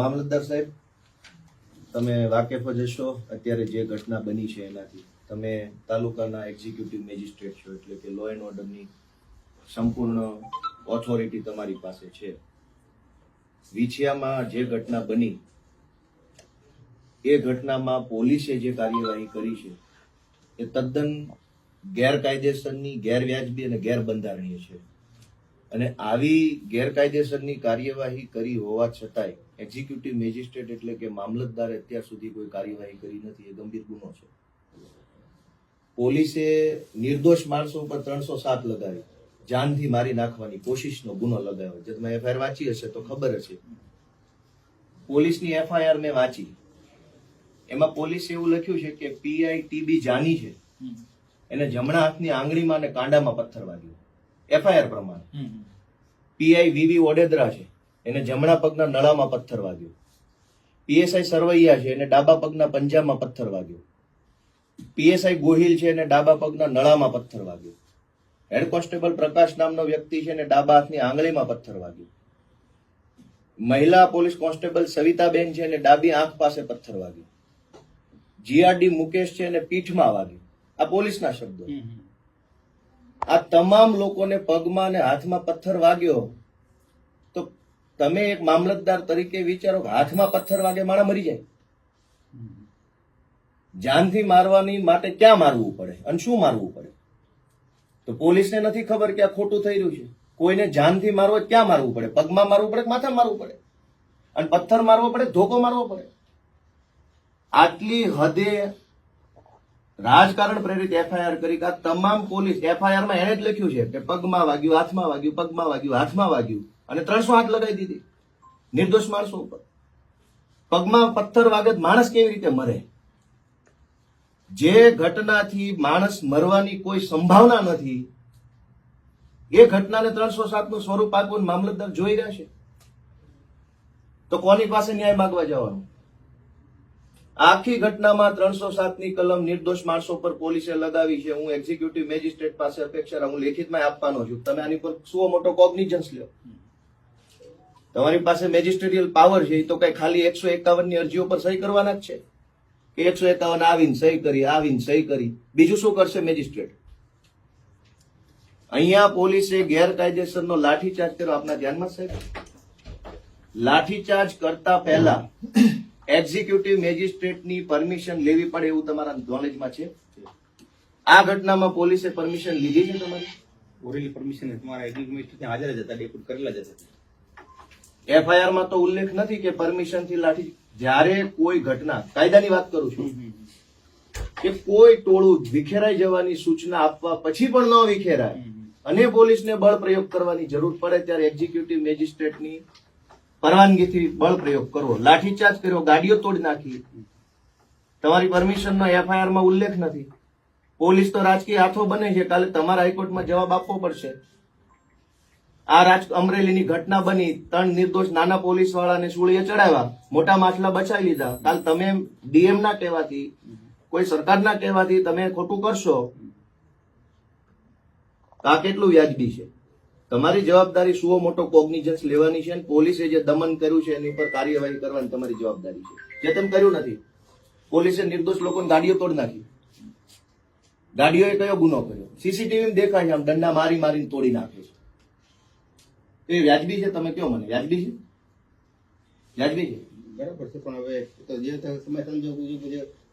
મામલતદાર સાહેબ, તમે વાકેફ જ હશો. અત્યારે જે ઘટના બની છે એનાથી તમે તાલુકાના એક્ઝિક્યુટિવ મેજિસ્ટ્રેટ છો એટલે કે લો એન્ડ ઓર્ડરની સંપૂર્ણ ઓથોરિટી તમારી પાસે છે. વિછિયામાં જે ઘટના બની, એ ઘટનામાં પોલીસે જે કાર્યવાહી કરી છે, એ તદ્દન ગેરકાયદેસરની ગેરવ્યાજબી અને ગેરબંધારણીય છે. અને આવી ગેરકાયદેસરની કાર્યવાહી કરી હોવા છતાંય એક્ઝિક્યુટિવ મેજિસ્ટ્રેટ એટલે કે મામલતદારે અત્યાર સુધી કોઈ કાર્યવાહી કરી નથી એ ગંભીર ગુનો છે. પોલીસે નિર્દોષ માણસો ઉપર ત્રણસો સાત લગાવી જાનથી મારી નાખવાની કોશિશનો ગુનો લગાવ્યો. જે તમે એફઆઈઆર વાંચી હશે તો ખબર હશે. પોલીસની એફઆઈઆર મેં વાંચી. એમાં પોલીસે એવું લખ્યું છે કે પીઆઈ ટીબી જાની છે. એને જમણા હાથની આંગળીમાં અને કાંડામાં પથ્થર વાગ્યો. એફઆઈઆર પ્રમાણે. પીઆઈ વીવી ઓડેદરા છે. એને જમણા પગના નળામાં પથ્થર વાગ્યો. પીએસઆઈ સરવૈયા છે એને ડાબા પગના પંજામાં પથ્થર વાગ્યો. પીએસઆઈ ગોહિલ છે એને ડાબા પગના નળામાં પથ્થર વાગ્યો. હેડ કોન્સ્ટેબલ પ્રકાશ નામનો વ્યક્તિ છે એને ડાબા હાથની આંગળીમાં પથ્થર વાગ્યો. મહિલા પોલીસ કોન્સ્ટેબલ સવિતાબેન છે એને ડાબી આંખ પાસે પથ્થર વાગ્યો. જીઆરડી મુકેશ છે એને પીઠમાં વાગ્યો. આ પોલીસના શબ્દો આ તમામ લોકોને પગમાં અને હાથમાં પથ્થર વાગ્યો. તો તમે એક મામલતદાર તરીકે વિચારો હાથમાં પથ્થર વાગે માણા મરી જાય. જાનથી મારવાની માટે ક્યાં મારવું પડે? અને શું મારવું પડે? તો પોલીસને નથી ખબર કે આ ખોટું થઈ રહ્યું છે. કોઈને જાનથી મારવો ક્યાં મારવું પડે? પગમાં મારવું પડે માથા મારવું પડે? અને પથ્થર મારવો પડે ધોકો મારવો પડે? આટલી હદે રાજકારણ પ્રેરિત એફઆઈઆર કરી આ તમામ પોલીસ એફઆઈઆરમાં એને જ લખ્યું છે કે પગમાં વાગ્યું, હાથમાં વાગ્યું, પગમાં વાગ્યું, હાથમાં વાગ્યું અને ત્રણસો હાથ લગાવી દીધી. નિર્દોષ માણસો ઉપર. પગમાં પથ્થર વાગે માણસ કેવી રીતે મરે? જે ઘટનાથી માણસ મરવાની કોઈ સંભાવના નથી, એ ઘટનાને ત્રણસો સાતનું સ્વરૂપ આપવું મામલતદાર જોઈ રહ્યા છે. તો કોની પાસે ન્યાય માગવા જવાનું? આખી ઘટનામાં ત્રણસો સાતની કલમ નિર્દોષ માણસો પર પોલીસે લગાવી છે. હું એક્ઝિક્યુટિવ મેજિસ્ટ્રેટ પાસે અપેક્ષા હું લેખિતમાં આપવાનો છું. તમે આની પર શું મોટો કોગ્નિઝન્સ લ્યો. તમારી પાસે મેજિસ્ટ્રેટિયલ પાવર છે, એ તો કઈ ખાલી એકસો એકાવનની અરજીઓ પર સહી કરવાના જ છે. કે એકસો એકાવન આવીને સહી કરી, આવીને સહી કરી. બીજું શું કરશે મેજિસ્ટ્રેટ અહીંયા પોલીસે ગેરકાયદેસરનો લાઠીચાર્જ કર્યો. આપના ધ્યાનમાં સાહેબ લાઠીચાર્જ કરતા પહેલા એક્ઝિક્યુટિવ મેજિસ્ટ્રેટની પરમિશન લેવી પડે એવું તમારા નોલેજમાં છે? આ ઘટનામાં પોલીસે પરમિશન લીધી છે તમારી? ઓરેલી પરમિશન તમારા એક્ઝિક્યુટિવ હાજર જ હતા ડેપ્યુટ કરેલા જ હતા. એફઆઈઆરમાં તો ઉલ્લેખ નથી કે પરમિશનથી લાઠી જ્યારે કોઈ ઘટના કાયદાની વાત કરું છું. કે કોઈ ટોળું વિખેરાઈ જવાની સૂચના આપવા પછી પણ ન વિખેરાય. અને પોલીસને બળ પ્રયોગ કરવાની જરૂર પડે ત્યારે એક્ઝિક્યુટિવ મેજિસ્ટ્રેટની પરવાનગીથી બળ પ્રયોગ કરવો. લાઠીચાર્જ કર્યો, ગાડીઓ તોડી નાખી. તમારી પરમિશનનો એફઆઈઆરમાં ઉલ્લેખ નથી. પોલીસ તો રાજકીય હાથો બને છે. કાલે તમારા હાઈકોર્ટમાં જવાબ આપવો પડશે. આ રાજ અમરેલીની ઘટના બની. ત્રણ નિર્દોષ નાના પોલીસ વાળાને સુળીએ ચડાવ્યા. મોટા માછલા બચાવી લીધા. કાલ તમે ડીએમ ના કહેવાથી, કોઈ સરકારના કહેવાથી તમે ખોટું કરશો? આ કેટલું વ્યાજબી છે? તમારી જવાબદારી શું મોટો કોગ્નિજન્સ લેવાની છે અને પોલીસે જે દમન કર્યું છે એની પર કાર્યવાહી કરવાની તમારી જવાબદારી છે. જે તમે કર્યું નથી પોલીસે નિર્દોષ લોકોની ગાડીઓ તોડી નાખી. ગાડીઓએ કયો ગુનો કર્યો? સીસીટીવી દેખાય છે આમ દંડા મારી મારીને તોડી નાખે છે. એ વ્યાજબી છે? તમે કયો મને? વ્યાજબી છે? વ્યાજબી છે? બરાબર છે પણ હવે તો જે સમય સંજોગ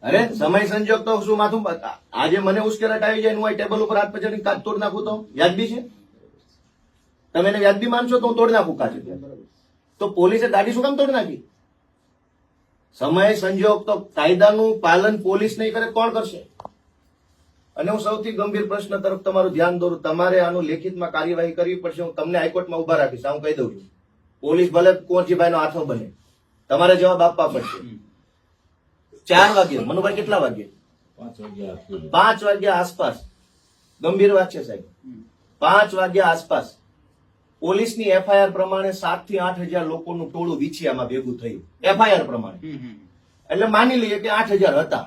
અરે સમય સંજોગ તો શું માથું આજે મને ઉશ્કેરાટ આવી જાય હું ટેબલ ઉપર હાથ પછી કાચ તોડ નાખું તો? વ્યાજબી છે? તમે એને વ્યાજબી માનશો તો હું તોડી નાખું કાચ તો પોલીસે ગાડી શું કામ તોડી નાખી? સમય સંજોગ તો કાયદાનું પાલન પોલીસ નહીં કરે કોણ કરશે? અને હું સૌથી ગંભીર પ્રશ્ન તરફ તમારું ધ્યાન દોરું. તમારે આનું લેખિતમાં કાર્યવાહી કરવી પડશે. હું તમને હાઈકોર્ટમાં ઊભા રાખીશ. હું કહી દઉં છું. પોલીસ ભલે કોચીભાઈનો હાથો બને. તમારે જવાબ આપવા પડશે. ચાર વાગે મનુભાઈ કેટલા વાગે પાંચ વાગ્યા આસપાસ. ગંભીર વાત છે સાહેબ. પાંચ વાગ્યા આસપાસ. પોલીસની એફઆઈઆર પ્રમાણે સાતથી આઠ હજાર લોકોનું ટોળું વિછિયામાં ભેગું થયું. એફઆઈઆર પ્રમાણે. એટલે માની લઈએ કે આઠ હજાર હતા.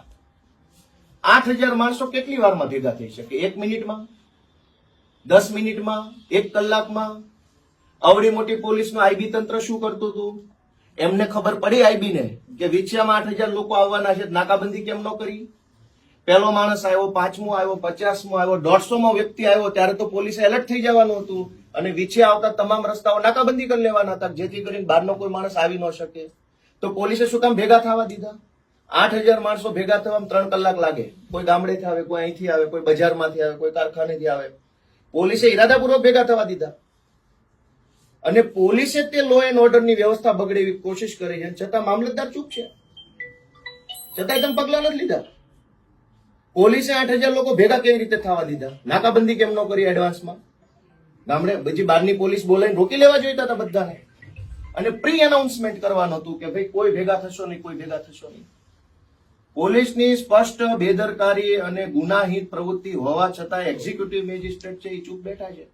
આઠ હજાર માણસો કેટલી વારમાં ભેગા થઈ શકે? એક મિનિટમાં? દસ મિનિટમાં? એક કલાકમાં? અવડી મોટી પોલીસનું આઈબી તંત્ર શું કરતું હતું? એમને ખબર પડી આઈબીને કે વિછિયામાં આઠ હજાર લોકો આવવાના છે નાકાબંધી કેમ ન કરી? પહેલો માણસ આવ્યો, પાંચમો આવ્યો, પચાસમો આવ્યો, દોઢસોમો વ્યક્તિ આવ્યો, ત્યારે તો પોલીસે એલર્ટ થઈ જવાનું હતું. અને વિછિયા આવતા તમામ રસ્તાઓ નાકાબંધી કરી લેવાના હતા, જેથી કરીને બહારનો કોઈ માણસ આવી ન શકે. તો પોલીસે શું કામ ભેગા થવા દીધા? આઠ હજાર માણસો ભેગા થવામાં ત્રણ કલાક લાગે. કોઈ ગામડેથી આવે, કોઈ અહીંથી આવે, કોઈ બજારમાંથી આવે, કોઈ કારખાનેથી આવે. પોલીસે ઈરાદાપૂર્વક ભેગા થવા દીધા. અને પોલીસે તે લો એન્ડ ઓર્ડરની વ્યવસ્થા બગડેવી કોશિશ કરી છે. છતાં મામલતદાર ચૂપ છે. છતાં તમે પગલાં નથી લીધા. પોલીસે આઠ હજાર લોકો ભેગા કેવી રીતે થવા દીધા? નાકાબંધી કેમ ન કરી એડવાન્સમાં ગામડે પછી બહારની પોલીસ બોલાવીને રોકી લેવા જોઈતા હતા બધાને. અને પ્રી એનાઉન્સમેન્ટ કરવાનું હતું કે ભાઈ, કોઈ ભેગા થશો નહીં, કોઈ ભેગા થશો નહીં. પોલીસની સ્પષ્ટ બેદરકારી અને ગુનાહિત પ્રવૃત્તિ હોવા છતાં એક્ઝિક્યુટિવ મેજિસ્ટ્રેટ છે એ ચૂપ બેઠા છે.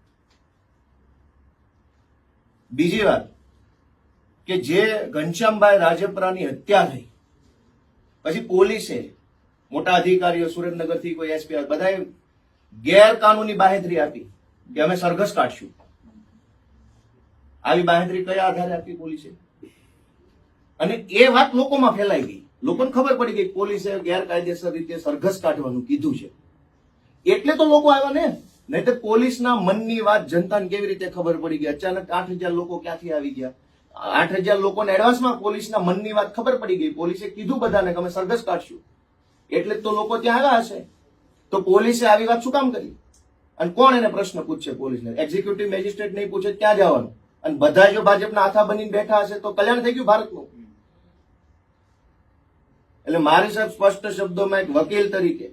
બીજી વાત, કે જે ઘનશ્યામભાઈ રાજપરાની હત્યા થઈ, પછી પોલીસે મોટા અધિકારીઓ સુરેન્દ્રનગરથી કોઈ એસપી બધાએ ગેરકાનૂની બાહેધરી આપી કે અમે સરઘસ કાઢશું. આવી બાહેધરી કયા આધારે આપી પોલીસે? અને એ વાત લોકોમાં ફેલાઈ ગઈ. લોકોને ખબર પડી ગઈ પોલીસે ગેરકાયદેસર રીતે સરઘસ કાઢવાનું કીધું છે. એટલે તો લોકો આવ્યા ને. નહીં તો પોલીસના મનની વાત જનતાને કેવી રીતે ખબર પડી ગઈ? અચાનક આઠ હજાર લોકો ક્યાંથી આવી ગયા? આઠ હજાર લોકોને એડવાન્સમાં પોલીસના મનની વાત ખબર પડી ગઈ. પોલીસે કીધું બધાને કે અમે સરઘસ કાઢશું. એટલે તો લોકો ત્યાં આવ્યા હશે. તો પોલીસે આવી વાત શું કામ કરી? અને કોણ એને પ્રશ્ન પૂછશે પોલીસને? એક્ઝિક્યુટિવ મેજિસ્ટ્રેટ નહીં પૂછે ત્યાં જવાનું? અને બધા જો ભાજપના આથા બનીને બેઠા હશે તો કલ્યાણ થઈ ગયું ભારતનું? એટલે મારી સાહેબ સ્પષ્ટ શબ્દોમાં એક વકીલ તરીકે,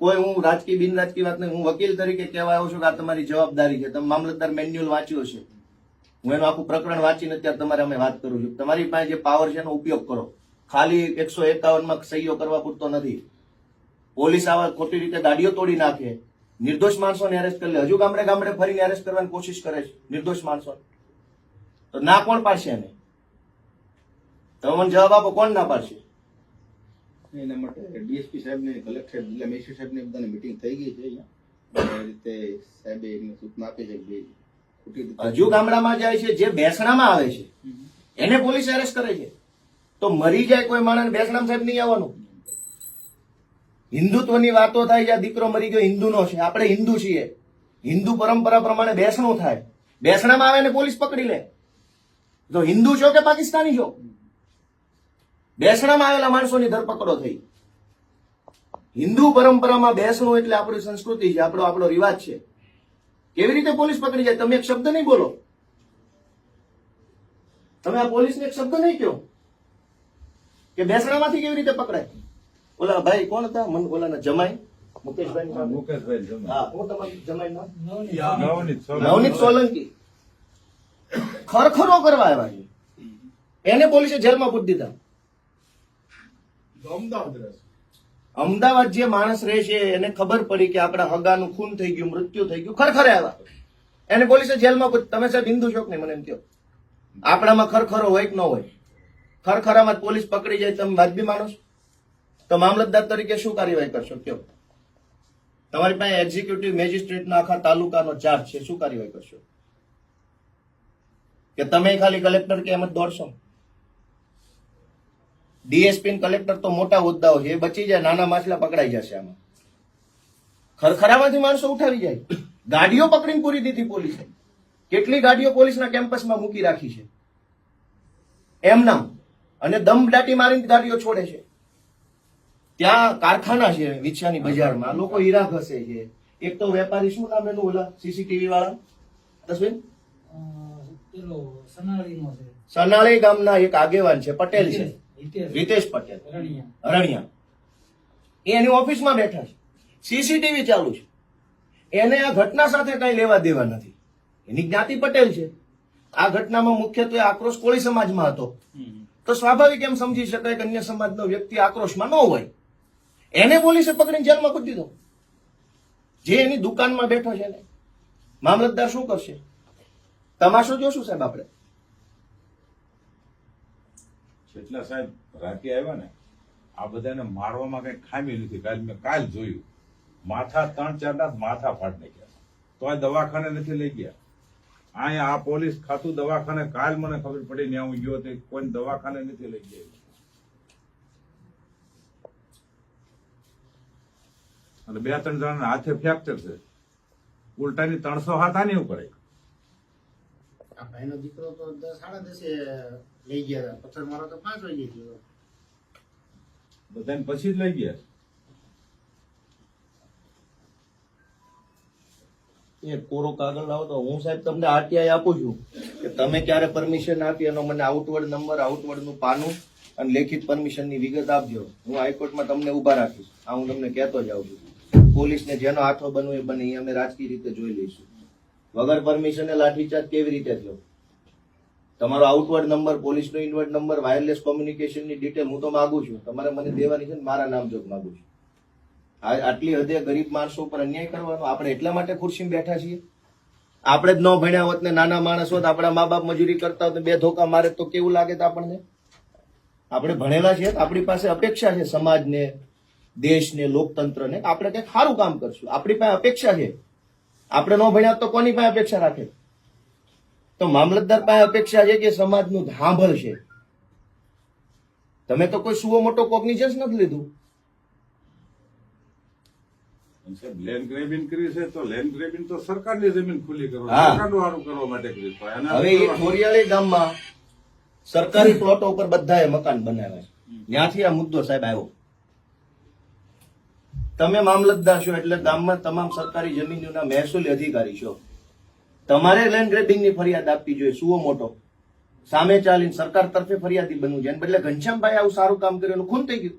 કોઈ હું રાજકીય, બિન રાજકીય વાત નહીં હું વકીલ તરીકે કહેવા આવ્યો છું કે આ તમારી જવાબદારી છે. તમે મામલતદાર મેન્યુઅલ વાંચ્યો છે હું એનું આખું પ્રકરણ વાંચીને અત્યારે તમારે અમે વાત કરું છું. તમારી પાસે જે પાવર છે એનો ઉપયોગ કરો. ખાલી એકસો એકાવનમાં સહીઓ કરવા પૂરતો નથી. પોલીસ આવા ખોટી રીતે ગાડીઓ તોડી નાખે. નિર્દોષ માણસોને એરેસ્ટ કરી લે. હજુ ગામડે ગામડે ફરીને એરેસ્ટ કરવાની કોશિશ કરે છે. નિર્દોષ માણસો તો ના કોણ પાડશે એને? તમે મને જવાબ આપો કોણ ના પાડશે? એના માટે ડીએસપી સાહેબ ને કલેક્ટર જિલ્લા મેજિસ્ટ્રેટ સાહેબ ને બધાની મિટિંગ થઈ ગઈ છે અહીંયા. રીતે સાહેબે એમને સૂચના આપી છે કે હજુ ગામડામાં જાય છે જે બેસણામાં આવે છે એને પોલીસ એરેસ્ટ કરે છે. તો મરી જાય કોઈ માણસ બેસરામ સાહેબ નહીં આવવાનું. હિન્દુત્વની વાતો થાય જ્યાં દીકરો મરી ગયો, હિન્દુનો છે. આપણે હિન્દુ છીએ. હિન્દુ પરંપરા પ્રમાણે બેસણું થાય. બેસણામાં આવે ને પોલીસ પકડી લે. તો હિન્દુ છો કે પાકિસ્તાની છો? બેસણામાં આવેલા માણસોની ધરપકડો થઈ. હિન્દુ પરંપરામાં બેસણું એટલે આપણી સંસ્કૃતિ છે, આપણો આપણો રિવાજ છે. કેવી રીતે પોલીસ પકડી જાય? તમે એક શબ્દ નહીં બોલો. તમે આ પોલીસને એક શબ્દ નહીં કહો. કે બેસણામાંથી કેવી રીતે પકડાય? ઓલા ભાઈ કોણ હતા? મન ઓલાના જમાઈ? મુકેશભાઈ મુકેશભાઈ જમાઈ. હા હું તમારું જમાઈ નામ નવનીત સોલંકી. ખરખરો કરવા આવ્યા છે. એને પોલીસે જેલમાં પૂરી દીધા. અમદાવાદ જે માણસ રહે છે એને ખબર પડી કે આપણા હગાનું ખૂન થઈ ગયું મૃત્યુ થઈ ગયું. ખરખરે આવ્યા. એને પોલીસે જેલમાં પૂરી તમે સાહેબ હિન્દુ છો કે નહીં? મને એમ કહો. આપણામાં ખરખરો હોય કે ન હોય? ખરખરામાં પોલીસ પકડી જાય, તમે વાજબી માનો છો? તો મામલતદાર તરીકે શું કાર્યવાહી કરશો? કયો તમારી પાસે એક્ઝિક્યુટિવ મેજિસ્ટ્રેટનો આખા તાલુકાનો ચાર્જ છે, શું કાર્યવાહી કરશો? કે તમે ખાલી કલેક્ટર કે એમ જ દોડશો? ડીએસપી કલેક્ટર તો મોટા હોદ્દાઓ છે એ બચી જાય, નાના માછલા પકડાઈ જશે આમાં. ખરખરામાંથી માણસો ઉઠાવી જાય. ગાડીઓ પકડીને પૂરી દીધી પોલીસે. કેટલી ગાડીઓ પોલીસના કેમ્પસમાં મૂકી રાખી છે? એમ નામ અને દમ દાટી મારીને ગાડીઓ છોડે છે. ત્યાં કારખાના છે વિછાની બજારમાં. લોકો હીરા ઘસે છે. એક તો વેપારી શું નામ એનું ઓલા? સીસીટીવી વાળા તસવીર અ, પેલો સનાળીનો છે. સનાળી ગામના એક આગેવાન છે પટેલ છે. રીતેશ પટેલ. અરણિયા હરણિયા. એ એની ઓફિસમાં બેઠા છે. સીસીટીવી ચાલુ છે. એને આ ઘટના સાથે કઈ લેવા દેવા નથી. એની જ્ઞાતિ પટેલ છે. આ ઘટનામાં મુખ્યત્વે આક્રોશ કોળી સમાજમાં હતો. તો સ્વાભાવિક એમ સમજી શકાય કે અન્ય સમાજનો વ્યક્તિ આક્રોશમાં ન હોય. એને પોલીસે પકડીને જેલમાં પૂરી દીધો જે એની દુકાનમાં બેઠો છે ને મામલતદાર શું કરશે? તમાશો જોશું સાહેબ આપણે. જેટલા સાહેબ, રાતે આવ્યા ને, આ બધાને મારવામાં કઈ ખામી નથી. કાલ મેં કાલ જોયું. માથા ત્રણ ચાર માથા ફાટ નાખ્યા. તો આ દવાખાને નથી લઈ ગયા. અહીંયા આ પોલીસ ખાતું દવાખાને કાલ મને ખબર પડી ને હું ગયો તે કોઈ દવાખાને નથી લઈ ગયો. અને બે ત્રણ જણા હાથે ફ્રેક્ચર છે. ઉલટાની ત્રણસો હાથ આની ઉપર ભાઈનો દીકરો તો સાડા દસે લઈ ગયા પથ્થર મારો તો પાંચ વાગે ગયો બધાને પછી જ લઈ ગયા. એ કોરો કાગળ લાવો તો હું સાહેબ તમને આરટીઆઈ આપું છું કે તમે ક્યારે પરમિશન આપી એનો મને આઉટવર્ડ નંબર આઉટવર્ડનું પાનું અને લેખિત પરમિશનની વિગત આપજો. હું હાઈકોર્ટમાં તમને ઊભા રાખીશ. આ હું તમને કહેતો જાઉં છું. પોલીસને જેનો હાથો બનવું એ બને, એ અમે રાજકીય રીતે જોઈ લઈશું. વગર પરમિશને લાઠીચાર્જ કેવી રીતે થયો? તમારો આઉટવર્ડ નંબર પોલીસનો ઇનવર્ડ નંબર વાયરલેસ કોમ્યુનિકેશનની ડિટેલ હું તો માગું છું. તમારે મને દેવાની છે મારા નામ જોગ માગું છું. આટલી હદે ગરીબ માણસો ઉપર અન્યાય કરવાનો? આપણે એટલા માટે ખુરશીમાં બેઠા છીએ? આપણે જ ન ભણ્યા હોત ને નાના માણસ હોત, આપણા મા બાપ મજૂરી કરતા હોત બે ધોકા મારે તો કેવું લાગે તો આપણને? આપણે ભણેલા છીએ આપણી પાસે અપેક્ષા છે સમાજને, દેશને, લોકતંત્રને. આપણે કંઈક સારું કામ કરશું. આપણી પાસે અપેક્ષા છે. આપણે ન ભણ્યા તો કોની પાસે અપેક્ષા રાખે? તો મામલતદાર પાસે અપેક્ષા છે કે સમાજનું છે. તમે તો કોઈ સુવો મોટો કોગ્નિઝન્સ નથી લીધું. લેન્ડ ગ્રેબિંગ કરી છે તો લેન્ડ ગ્રેબિંગ તો સરકારની જમીન ખુલ્લી કરો સરકારનું સારું કરવા માટે કરી હવે એ ખોરિયાળી ગામમાં સરકારી પ્લોટો ઉપર બધાએ મકાન બનાવ્યા છે. ત્યાંથી આ મુદ્દો સાહેબ આવ્યો. તમે મામલતદાર છો એટલે ગામમાં તમામ સરકારી જમીનોના મહેસૂલી અધિકારી છો. તમારે લેન્ડ ગ્રેબિંગની ફરિયાદ આપવી જોઈએ સુઓ મોટો. સામે ચાલીને સરકાર તરફે ફરિયાદી બનવું છે બદલે ઘનશ્યામભાઈ આવું સારું કામ કર્યું ખૂન થઈ ગયું.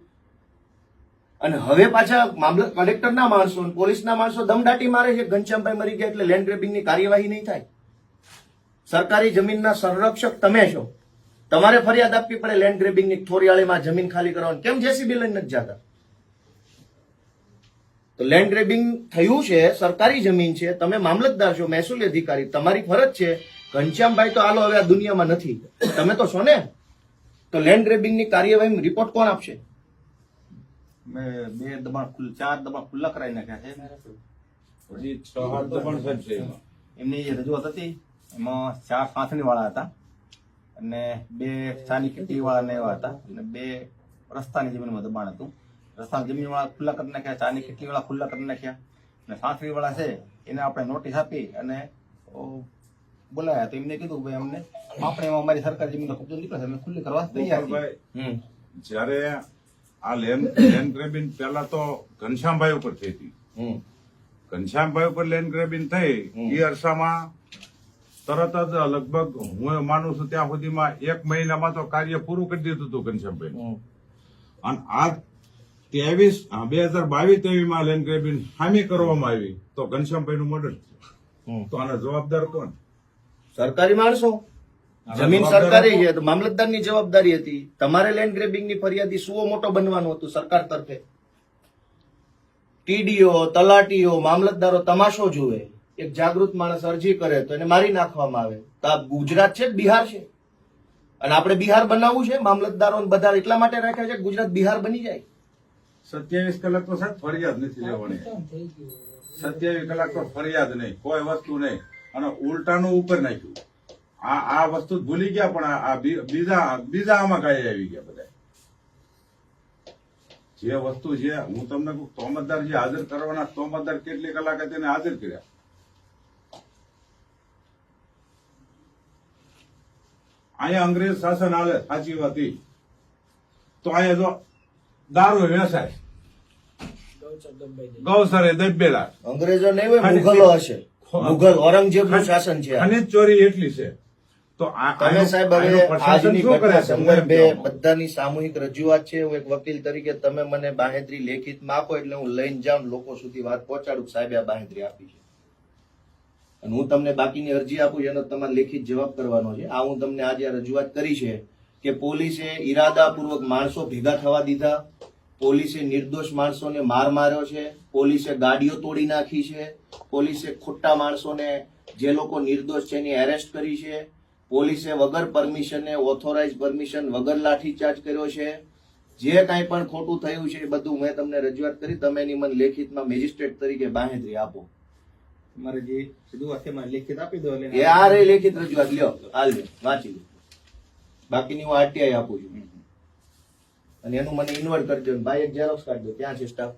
અને હવે પાછા મામલત કલેક્ટરના માણસો પોલીસના માણસો દમદાટી મારે છે. ઘનશ્યામભાઈ મરી ગયા એટલે લેન્ડ ગ્રેબિંગની કાર્યવાહી નહીં થાય. સરકારી જમીનના સંરક્ષક તમે છો. તમારે ફરિયાદ આપવી પડે લેન્ડ ગ્રેબિંગની થોરિયાળીમાં જમીન ખાલી કરવાની. કેમ જેસીબી લઈને નથી જતા? તો લેન્ડ ગ્રેબિંગ થયું છે, સરકારી જમીન છે, તમે મામલતદાર છો, મહેસૂલી અધિકારી, તમારી ફરજ છે. ઘનશ્યામભાઈ તો આલો હવે આ દુનિયામાં નથી. તમે તો છો ને? તો લેન્ડ ગ્રેબિંગની કાર્યવાહી રિપોર્ટ કોણ આપશે? મેં બે દબાણ ખુલ્લા ચાર દબાણ ખુલ્લા કરાવી નાખ્યા છે. પછી છ હાથ તો સાહેબ છે એમની જે રજૂઆત હતી એમાં ચાર સાંથણી વાળા હતા અને બે ચાની કેટલી વાળા ને એવા હતા અને બે રસ્તાની જમીનમાં દબાણ હતું. રસ્તા જમીન વાળા ખુલ્લા કરી નાખ્યા ચાની કેટલી વાળા ખુલ્લા કરી નાખ્યા અને સાંથણી વાળા છે એને આપણે નોટિસ આપી અને બોલાયા. તો એમને કીધું ભાઈ અમને આપણે અમારી સરકારી જમીનનો કબજો નીકળે અમે ખુલ્લી કરવા તૈયાર જ્યારે આ લેન્ડ લેન્ડ ગ્રેબિંગ પહેલા તો ઘનશ્યામભાઈ ઉપર થઈ હતી. ઘનશ્યામભાઈ ઉપર લેન્ડ ગ્રેબિંગ થઈ એ અરસામાં તરત જ લગભગ હું માનું છું ત્યાં સુધીમાં એક મહિનામાં તો કાર્ય પૂરું કરી દીધું હતું ઘનશ્યામભાઈ. અને આ ત્રેવીસ બે હજાર બાવીસ તેવીમાં લેન્ડ ગ્રેબિંગ હામી કરવામાં આવી તો ઘનશ્યામભાઈ નું મર્ડર તો આના જવાબદાર કોણ? સરકારી માણસો? જમીન સરકારી છે તો મામલતદારની જવાબદારી હતી. તમારે લેન્ડ ગ્રેબિંગની ફરિયાદી સુઓ મોટો બનવાનું હતું સરકાર તરફે. ટીડીઓ તલાટીઓ મામલતદારો તમાશો જુએ. એક જાગૃત માણસ અરજી કરે તો એને મારી નાખવામાં આવે. તો આ ગુજરાત છે બિહાર છે? અને આપણે બિહાર બનાવવું છે? મામલતદારો બધા એટલા માટે રાખ્યા છે ગુજરાત બિહાર બની જાય. સત્યાવીસ કલાક તો સાહેબ ફરિયાદ નથી લેવાની. સત્યાવીસ કલાક તો ફરિયાદ નહીં. કોઈ વસ્તુ નહીં. અને ઉલટાનું ઉપર નાખ્યું. આ આ વસ્તુ ભૂલી ગયા પણ આ- બીજા બીજા આમાં કાંઈ આવી ગયા બધા. જે વસ્તુ છે હું તમને કહું તોમતદાર જે હાજર કરવાના તોમતદાર કેટલી કલાકે તેને હાજર કર્યા? અહીંયા અંગ્રેજ શાસન હાલે સાચી વાત તો અહીંયા જો દારૂ વેસાય ગૌસરે દબેલા. અંગ્રેજો નહીં હોય મુઘલો હશે. મુઘલ ઔરંગઝેબનું શાસન છે. ખનિજ ચોરી એટલી છે. તો તમે સાહેબ હવે આજની ઘટના છે? હું એમ સંદર્ભે બધાની સામૂહિક રજૂઆત છે. હું એક વકીલ તરીકે તમે મને બાહેધરી લેખિતમાં આપો એટલે હું લઈને જાઉં લોકો સુધી વાત પહોંચાડું સાહેબે આ બાહેધરી આપી છે. અને હું તમને બાકીની અરજી આપું એનો તમારે લેખિત જવાબ કરવાનો છે. આ હું તમને આજે રજૂઆત કરી છે કે પોલીસે ઈરાદાપૂર્વક માણસો ભેગા થવા દીધા. પોલીસે નિર્દોષ માણસોને માર માર્યો છે. પોલીસે ગાડીઓ તોડી નાખી છે. પોલીસે ખોટા માણસોને જે લોકો નિર્દોષ છે એની એરેસ્ટ કરી છે. પોલીસે વગર પરમિશને ઓથોરાઇઝ પરમિશન વગર લાઠીચાર્જ કર્યો છે. જે કાંઈ પણ ખોટું થયું છે એ બધું મેં તમને રજૂઆત કરી. તમે એની મને લેખિતમાં મેજિસ્ટ્રેટ તરીકે બાહેધરી આપો. તમારે જે રજૂઆત હાથેમાં લેખિત આપી દો એ આ રે લેખિત રજૂઆત. લ્યો હાલ વાંચી લો બાકીની હું આરટીઆઈ આપું છું. અને એનું મને ઇન્વર્ટ કરજો ભાઈ એક ઝેરોક્સ કાઢજો. ત્યાં છે સ્ટાફ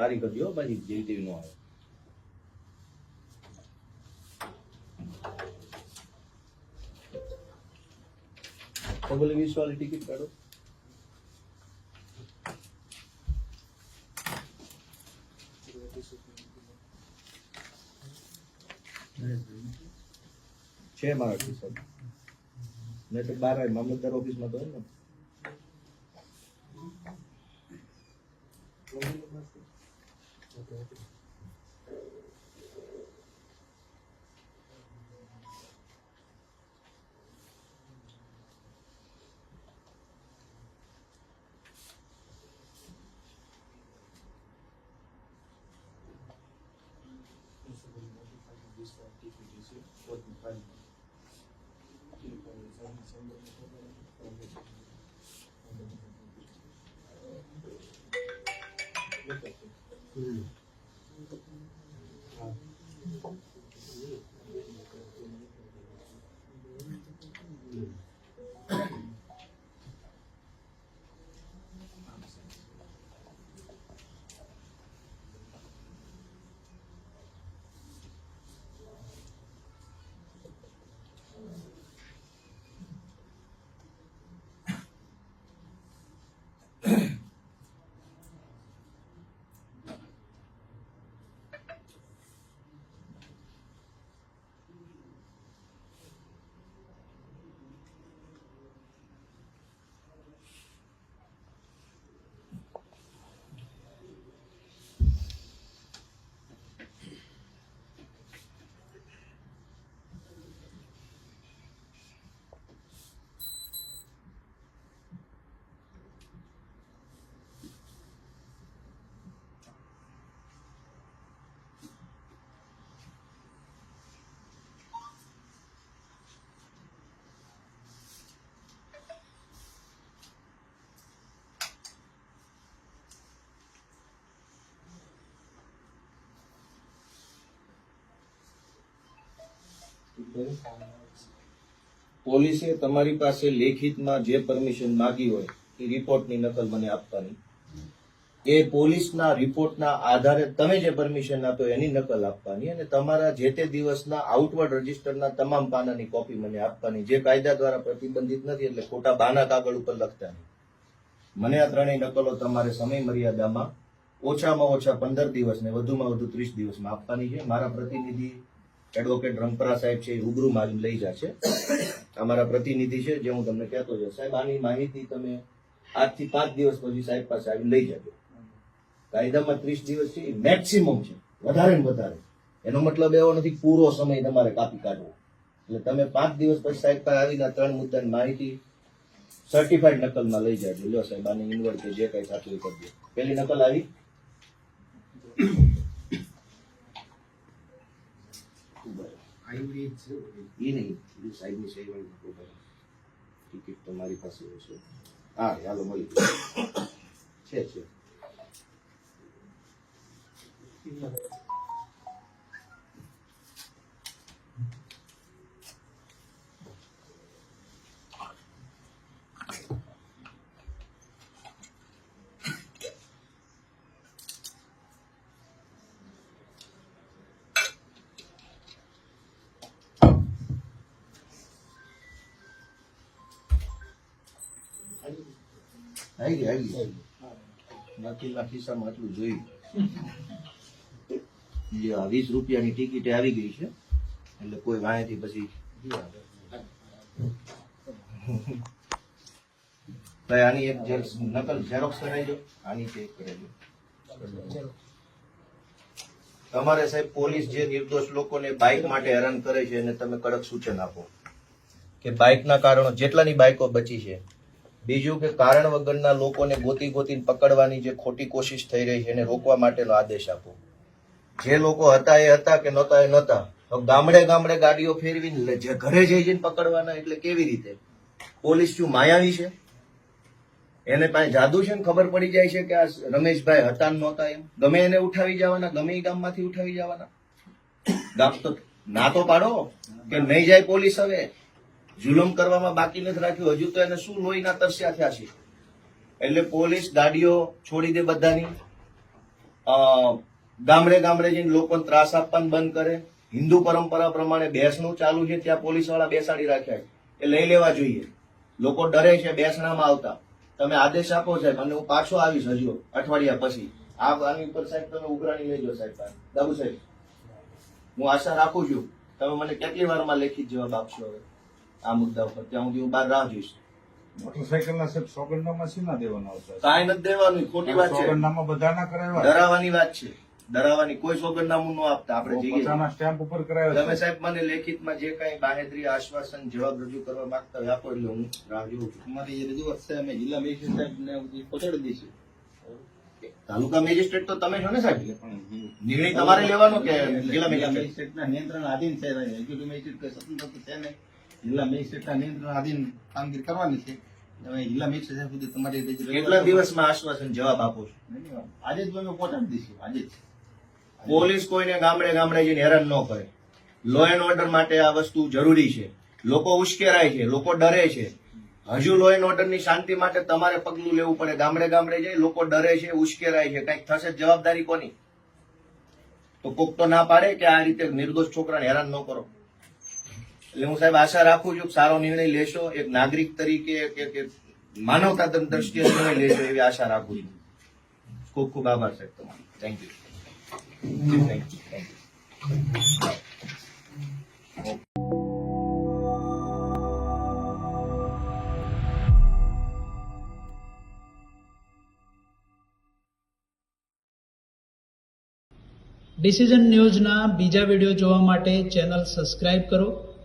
સારી કરજો હો પછી જેવી તેવી નો આવે ડબલ વીસ વાળી ટિકિટ કાઢો છે મારા ખિસ્સા મેં તો બાર મામલતદાર ઓફિસમાં તો હોય ને Okay. પોલીસે તમારી પાસે લેખિતમાં જે પરમિશન માંગી હોય, એ રિપોર્ટની નકલ મને આપવાની. એ પોલીસના રિપોર્ટના આધારે તમે જે પરમિશન આપો, એની નકલ આપવાની અને તમારા જે તે દિવસના આઉટવર્ડ રજીસ્ટરના તમામ પાનાની કોપી મને આપવાની. જે કાયદા દ્વારા પ્રતિબંધિત નથી, એટલે ખોટા બાના કાગળ ઉપર લખતા નહીં. મને આ ત્રણેય નકલો તમારે સમય મર્યાદામાં ઓછામાં ઓછા પંદર દિવસ ને વધુમાં વધુ ત્રીસ દિવસમાં આપવાની છે. મારા પ્રતિનિધિ એડવોકેટ રંગપરા સાહેબ છે એ રૂબરૂ મારી લઈ જશે અમારા પ્રતિનિધિ છે જે હું તમને કહેતો છું સાહેબ, આની માહિતી તમે આજથી પાંચ દિવસ પછી સાહેબ પાસે આવી લઈ જજો. કાયદામાં ત્રીસ દિવસ છે મેક્સિમમ છે, વધારે ને વધારે. એનો મતલબ એવો નથી પૂરો સમય તમારે કાપી કાઢવો. એટલે તમે પાંચ દિવસ પછી સાહેબ પાસે આવીને ત્રણ મુદ્દાની માહિતી સર્ટિફાઈડ નકલમાં લઈ જાજો. લ્યો સાહેબ, આની ઇન્વર્ટ જે કઈ સાચું એ કરજો પેલી નકલ આવી? આવી છે એ નહીં પેલી સાઈડની સહી વાળી નકલ કરો. ટિકિટ તો મારી પાસે હશે હા હાલો મળી ગયું. છે છે આવી આવી બાકીના ખિસ્સામાં આટલું જોયું. વીસ રૂપિયાની ટિકિટ આવી ગઈ છે. એટલે કોઈ વાંહેથી પછી આની એક નકલ ઝેરોક્સ કરાવજો આની ચેક કરાવજો તમારે સાહેબ, પોલીસ જે નિર્દોષ લોકોને બાઇક માટે હેરાન કરે છે એને તમે કડક સૂચન આપો. કે બાઇકના કારણો જેટલાની બાઇકો બચી છે બીજું કે કારણ વગરના લોકોને ગોતી ગોતીને પકડવાની જે ખોટી કોશિશ થઈ રહી છે એને રોકવા માટેનો આદેશ આપો. જે લોકો હતા એ હતા કે નહોતા એ નહોતા. ગામડે ગામડે ગાડીઓ ફેરવીને જે ઘરે જઈ જઈને પકડવાના એટલે કેવી રીતે? પોલીસ શું માયાવી છે? એને પાસે જાદુ છે ને ખબર પડી જાય છે કે આ રમેશભાઈ હતા નહોતા એમ. ગમે એને ઉઠાવી જવાના, ગમે એ ગામમાંથી ઉઠાવી જવાના. ગામ તો ના તો પાડો, કે નહીં જાય પોલીસ હવે? જુલુમ કરવામાં બાકી નથી રાખ્યું. હજુ તો એને શું લોહીના તરસ્યા થયા છે? એટલે પોલીસ ગાડીઓ છોડી દે બધાની. ગામડે ગામડે જઈને લોકોને ત્રાસ આપવાનું બંધ કરે. હિન્દુ પરંપરા પ્રમાણે બેસણું ચાલુ છે, ત્યાં પોલીસવાળા બેસાડી રાખ્યા છે. એ લઈ લેવા જોઈએ. લોકો ડરે છે, બેસણામાં આવતા. તમે આદેશ આપો સાહેબ, અને હું પાછો આવીશ હજુ અઠવાડિયા પછી. આ આની ઉપર સાહેબ તમે ઉઘરાણી લેજો સાહેબ. દાબુ સાહેબ, હું આશા રાખું છું. તમે મને કેટલી વારમાં લેખિત જવાબ આપશો હવે? આ મુદ્દા ઉપર ત્યાં સુધી હું બહાર રાહ જોઈશ. મોટરસાયકલના સાહેબ સોગંદનામા શીના દેવાના આવતા કાંઈ નથી દેવાનું ખોટી વાત છે. સોગંદનામા બધાના કરાવ્યા ડરાવવાની વાત છે. ડરાવવાની કોઈ સોગંદનામું ન આપતા આપણે જઈએ પોતાના સ્ટેમ્પ ઉપર કરાવ્યો તમે સાહેબ મને લેખિતમાં જે કઈ બાહેદરી આશ્વાસન જવાબ રજૂ કરવા માંગતા હોય આપો એટલે હું રાહ જોઉં છું. અમારી જે રજૂઆત છે અમે જિલ્લા મેજિસ્ટ્રેટ સાહેબને પહોંચાડી દઈશું તાલુકા મેજિસ્ટ્રેટ તો તમે છો ને સાહેબ? નિર્ણય તમારે લેવાનો કે જિલ્લા જિલ્લા મેજિસ્ટ્રેટ? મેજિસ્ટ્રેટના નિયંત્રણ આધીન છે એક્ઝિક્યુટિવ મેજિસ્ટ્રેટ કોઈ સ્વતંત્ર છે નહીં. જિલ્લા મેજિસ્ટ્રેટના નિયંત્રણ આધીન કામગીરી કરવાની છે. તમે જિલ્લા મેજિસ્ટ્રેટ સુધી તમારી કેટલા દિવસમાં આશ્વાસન જવાબ આપો છો? આજે જ અમે પહોંચાડી દઈશું. આજે જ. પોલીસ કોઈને ગામડે ગામડે જઈને હેરાન ન કરે. લો એન્ડ ઓર્ડર માટે આ વસ્તુ જરૂરી છે. લોકો ઉશ્કેરાય છે લોકો ડરે છે. હજુ લો એન્ડ ઓર્ડરની શાંતિ માટે તમારે પગલું લેવું પડે. ગામડે ગામડે જઈ લોકો ડરે છે ઉશ્કેરાય છે. કંઈક થશે જવાબદારી કોની? તો કોક તો ના પાડે કે આ રીતે નિર્દોષ છોકરાને હેરાન ન કરો. એટલે હું સાહેબ આશા રાખું છું સારો નિર્ણય લેશો, એક નાગરિક તરીકે કે માનવતા દ્રષ્ટિએ નિર્ણય લેશો એવી આશા રાખું છું. ખૂબ ખૂબ આભાર સાહેબ તમારો. થેન્ક યુ ડિસિઝન ન્યૂઝના બીજા વીડિયો જોવા માટે ચેનલ સબસ્ક્રાઇબ કરો.